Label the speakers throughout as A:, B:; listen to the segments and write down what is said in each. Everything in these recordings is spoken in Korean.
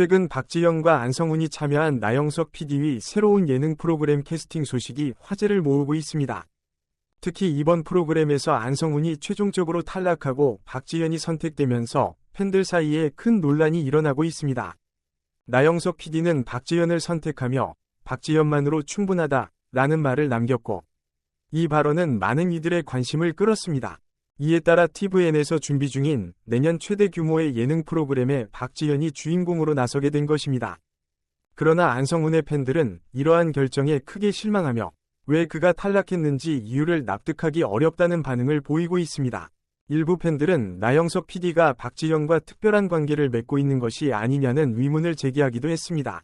A: 최근 박지영과 안성훈이 참여한 나영석 PD의 새로운 예능 프로그램 캐스팅 소식이 화제를 모으고 있습니다. 특히 이번 프로그램에서 안성훈이 최종적으로 탈락하고 박지현이 선택되면서 팬들 사이에 큰 논란이 일어나고 있습니다. 나영석 PD는 박지현을 선택하며 박지현만으로 충분하다 라는 말을 남겼고 이 발언은 많은 이들의 관심을 끌었습니다. 이에 따라 TVN에서 준비 중인 내년 최대 규모의 예능 프로그램에 박지현이 주인공으로 나서게 된 것입니다. 그러나 안성훈의 팬들은 이러한 결정에 크게 실망하며 왜 그가 탈락했는지 이유를 납득하기 어렵다는 반응을 보이고 있습니다. 일부 팬들은 나영석 PD가 박지현과 특별한 관계를 맺고 있는 것이 아니냐는 의문을 제기하기도 했습니다.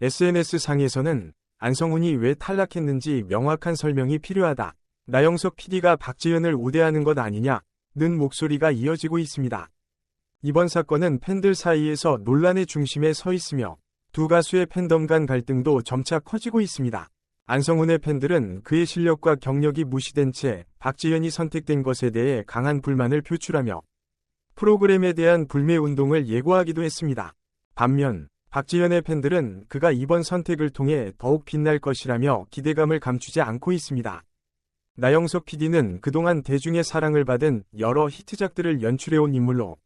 A: SNS상에서는 안성훈이 왜 탈락했는지 명확한 설명이 필요하다. 나영석 PD가 박지현을 우대하는 것 아니냐, 는 목소리가 이어지고 있습니다. 이번 사건은 팬들 사이에서 논란의 중심에 서 있으며 두 가수의 팬덤 간 갈등도 점차 커지고 있습니다. 안성훈의 팬들은 그의 실력과 경력이 무시된 채 박지현이 선택된 것에 대해 강한 불만을 표출하며 프로그램에 대한 불매 운동을 예고하기도 했습니다. 반면 박지현의 팬들은 그가 이번 선택을 통해 더욱 빛날 것이라며 기대감을 감추지 않고 있습니다. 나영석 PD는 그동안 대중의 사랑을 받은 여러 히트작들을 연출해온 인물로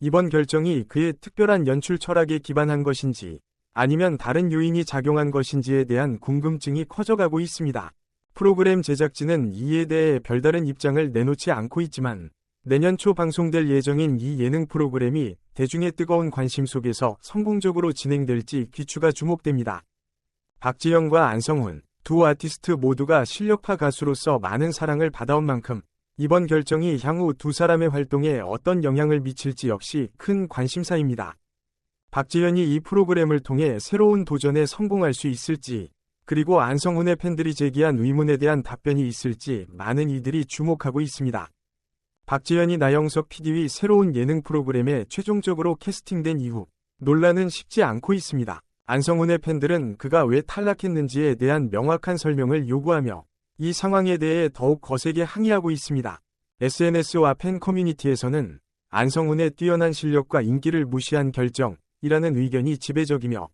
A: 이번 결정이 그의 특별한 연출 철학에 기반한 것인지 아니면 다른 요인이 작용한 것인지에 대한 궁금증이 커져가고 있습니다. 프로그램 제작진은 이에 대해 별다른 입장을 내놓지 않고 있지만 내년 초 방송될 예정인 이 예능 프로그램이 대중의 뜨거운 관심 속에서 성공적으로 진행될지 귀추가 주목됩니다. 박지영과 안성훈 두 아티스트 모두가 실력파 가수로서 많은 사랑을 받아온 만큼 이번 결정이 향후 두 사람의 활동에 어떤 영향을 미칠지 역시 큰 관심사입니다. 박지현이 이 프로그램을 통해 새로운 도전에 성공할 수 있을지, 그리고 안성훈의 팬들이 제기한 의문에 대한 답변이 있을지 많은 이들이 주목하고 있습니다. 박지현이 나영석 PD의 새로운 예능 프로그램에 최종적으로 캐스팅된 이후 논란은 식지 않고 있습니다. 안성훈의 팬들은 그가 왜 탈락했는지에 대한 명확한 설명을 요구하며 이 상황에 대해 더욱 거세게 항의하고 있습니다. SNS와 팬 커뮤니티에서는 안성훈의 뛰어난 실력과 인기를 무시한 결정이라는 의견이 지배적이며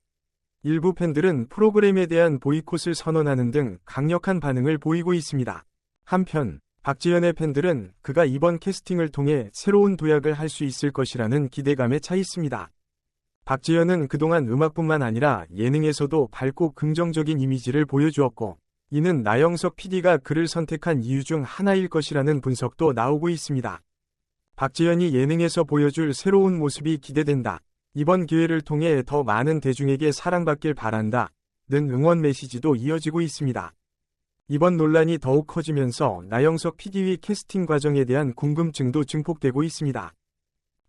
A: 일부 팬들은 프로그램에 대한 보이콧을 선언하는 등 강력한 반응을 보이고 있습니다. 한편 박지현의 팬들은 그가 이번 캐스팅을 통해 새로운 도약을 할 수 있을 것이라는 기대감에 차 있습니다. 박지현은 그동안 음악뿐만 아니라 예능에서도 밝고 긍정적인 이미지를 보여주었고 이는 나영석 PD가 그를 선택한 이유 중 하나일 것이라는 분석도 나오고 있습니다. 박지현이 예능에서 보여줄 새로운 모습이 기대된다. 이번 기회를 통해 더 많은 대중에게 사랑받길 바란다. 는 응원 메시지도 이어지고 있습니다. 이번 논란이 더욱 커지면서 나영석 PD의 캐스팅 과정에 대한 궁금증도 증폭되고 있습니다.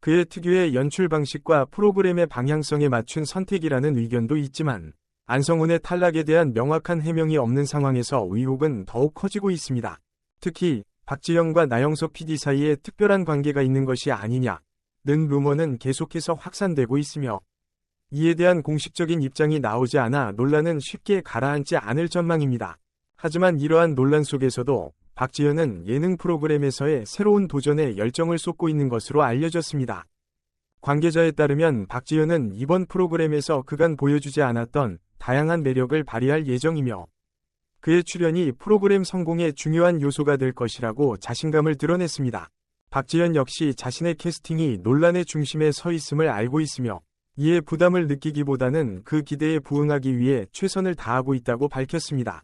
A: 그의 특유의 연출 방식과 프로그램의 방향성에 맞춘 선택이라는 의견도 있지만 안성훈의 탈락에 대한 명확한 해명이 없는 상황에서 의혹은 더욱 커지고 있습니다. 특히 박지영과 나영석 PD 사이에 특별한 관계가 있는 것이 아니냐는 루머는 계속해서 확산되고 있으며 이에 대한 공식적인 입장이 나오지 않아 논란은 쉽게 가라앉지 않을 전망입니다. 하지만 이러한 논란 속에서도 박지현은 예능 프로그램에서의 새로운 도전에 열정을 쏟고 있는 것으로 알려졌습니다. 관계자에 따르면 박지현은 이번 프로그램에서 그간 보여주지 않았던 다양한 매력을 발휘할 예정이며 그의 출연이 프로그램 성공의 중요한 요소가 될 것이라고 자신감을 드러냈습니다. 박지현 역시 자신의 캐스팅이 논란의 중심에 서 있음을 알고 있으며 이에 부담을 느끼기보다는 그 기대에 부응하기 위해 최선을 다하고 있다고 밝혔습니다.